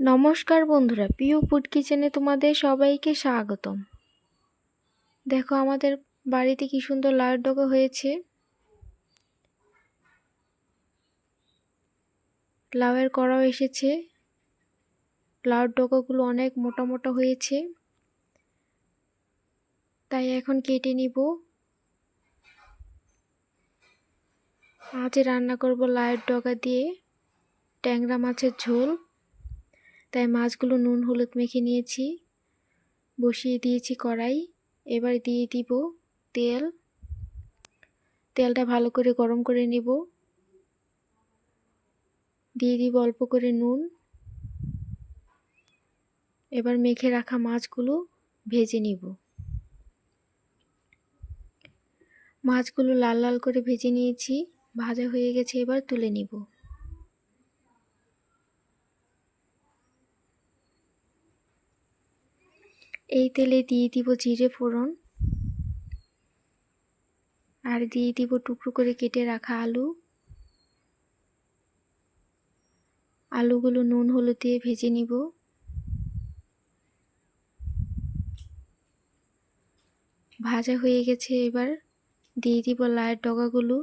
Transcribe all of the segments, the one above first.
নমস্কার বন্ধুরা, প্রিয় ফুড কিচেনে তোমাদের সবাইকে স্বাগতম। দেখো আমাদের বাড়িতে কি সুন্দর ডগা হয়েছে। লাউয়ের কড়াও এসেছে। লাউয়ের ডগাগুলো অনেক মোটা মোটা হয়েছে। তাই এখন কেটে নিব। আজ রান্না করব লাউয়ের ডগা দিয়ে। ট্যাংরা মাছের ঝোল। তাই মাছগুলো নুন, হলুদ মেখে নিয়েছি। বসিয়ে দিয়েছি কড়াই। এবার দিয়ে দিব তেল। তেলটা ভালো করে গরম করে নিব। দিয়ে দিব অল্প করে নুন। এবার মেখে রাখা মাছগুলো ভেজে নিব। মাছগুলো লাল লাল করে ভেজে নিয়েছি। ভাজা হয়ে গেছে, এবার তুলে নিব। এই তেলে দিয়ে দিব জিরে ফোড়ন আর দিয়ে দিব টুকরো করে কেটে রাখা আলু। আলুগুলো নুন হলুদ দিয়ে ভেজে নিব। ভাজা হয়ে গেছে এবার দিয়ে দিব লায়ের ডগাগুলো।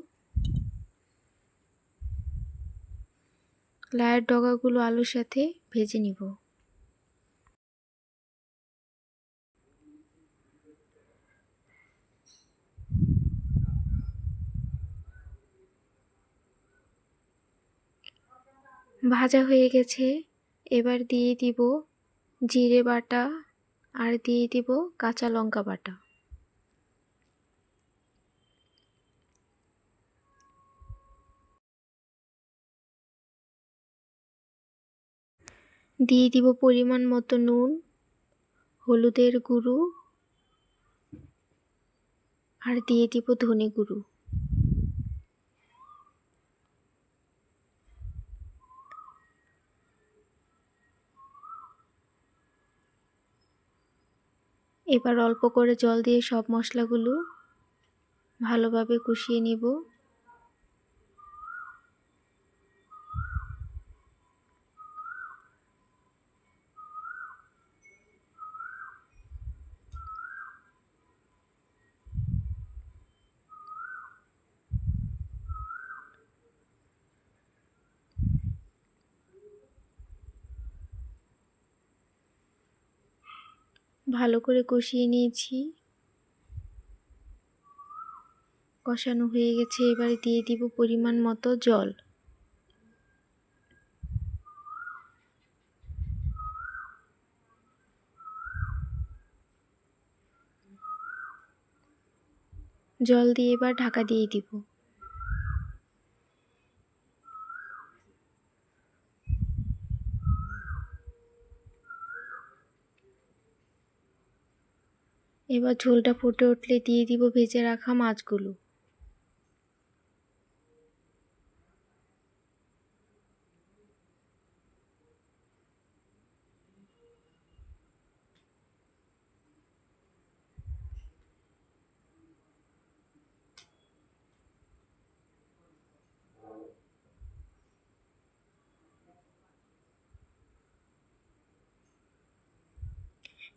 লায়ের ডগাগুলো আলুর সাথে ভেজে নিব। ভাজা হয়ে গেছে। এবার দিয়ে দিব জিরে বাটা আর দিয়ে দিব কাঁচা লঙ্কা বাটা। দিয়ে দিব পরিমাণ মতো নুন, হলুদের গুঁড়ো আর দিয়ে দিব ধনে গুঁড়ো। এবার অল্প করে জল দিয়ে সব মশলাগুলো ভালোভাবে কষিয়ে নিব। ভালো করে কষিয়ে নিয়েছি। কষানো হয়ে গেছে, এবারে দিয়ে দিব পরিমাণ মতো জল। জল দিয়ে এবার ঢাকা দিয়ে দিব। এবার ঝোলটা ফুটে উঠলে দিয়ে দিব ভেজে রাখা মাছগুলো।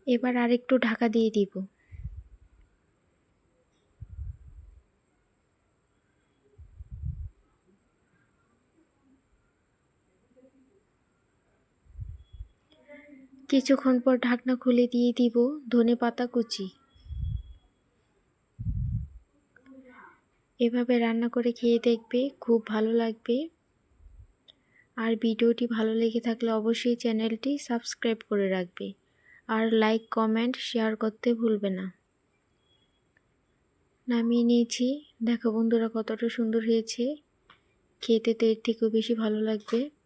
এবার আরেকটু ঢাকা দিয়ে দিব। কিছুক্ষণ পর ঢাকনা খুলে দিয়ে দিব ধনে পাতা কুচি। এভাবে রান্না করে খেয়ে দেখবে খুব ভালো লাগবে। আর ভিডিওটি ভালো লেগে থাকলে অবশ্যই চ্যানেলটি সাবস্ক্রাইব করে রাখবে। আর লাইক, কমেন্ট, শেয়ার করতে ভুলবে না। নামিয়ে নিয়েছি। দেখো বন্ধুরা কতটা সুন্দর হয়েছে। খেতে তো এর থেকেও বেশি ভালো লাগবে।